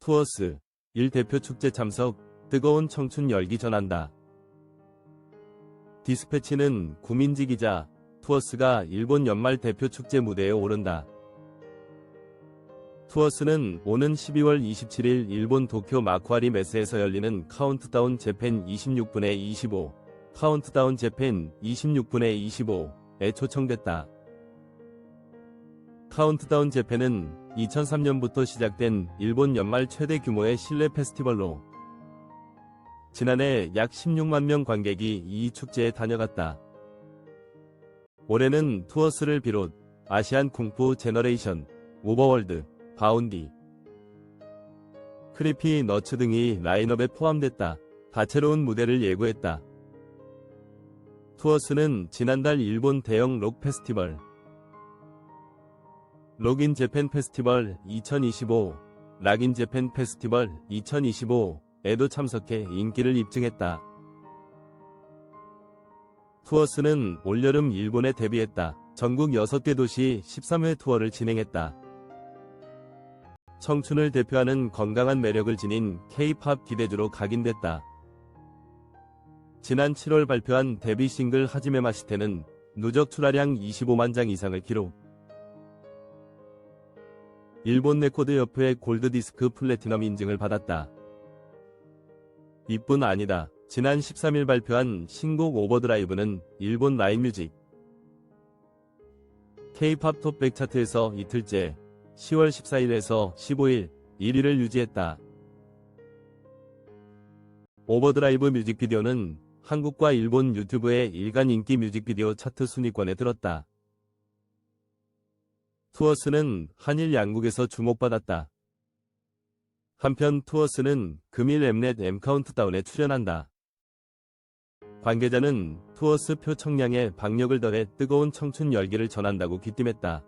투어스 1 대표 축제 참석 뜨거운 청춘 열기 전한다. 디스패치는 구민지 기자 투어스가 일본 연말 대표 축제 무대에 오른다. 투어스는 오는 12월 27일 일본 도쿄 마쿠아리 메스에서 열리는 카운트다운 재팬 26분의 25, 카운트다운 재팬 26분의 25에 초청됐다. 카운트다운 재팬은 2003년부터 시작된 일본 연말 최대 규모의 실내 페스티벌로 지난해 약 16만 명 관객이 이 축제에 다녀갔다. 올해는 투어스를 비롯 아시안 쿵푸 제너레이션, 오버월드, 바운디, 크리피 너츠 등이 라인업에 포함됐다. 다채로운 무대를 예고했다. 투어스는 지난달 일본 대형 록 페스티벌 록인 재팬 페스티벌 2025, 락인 재팬 페스티벌 2025에도 참석해 인기를 입증했다. 투어스는 올여름 일본에 데뷔했다. 전국 6개 도시 13회 투어를 진행했다. 청춘을 대표하는 건강한 매력을 지닌 K-팝 기대주로 각인됐다. 지난 7월 발표한 데뷔 싱글 하지메 마시테는 누적 출하량 25만 장 이상을 기록. 일본 레코드 협회의 골드디스크 플래티넘 인증을 받았다. 이뿐 아니다. 지난 13일 발표한 신곡 오버드라이브는 일본 라인 뮤직 K-팝 톱100 차트에서 이틀째 10월 14일에서 15일 1위를 유지했다. 오버드라이브 뮤직비디오는 한국과 일본 유튜브의 일간 인기 뮤직비디오 차트 순위권에 들었다. 투어스는 한일 양국에서 주목받았다. 한편 투어스는 금일 엠넷 M 카운트다운에 출연한다. 관계자는 투어스 표청량에 박력을 더해 뜨거운 청춘 열기를 전한다고 귀띔했다.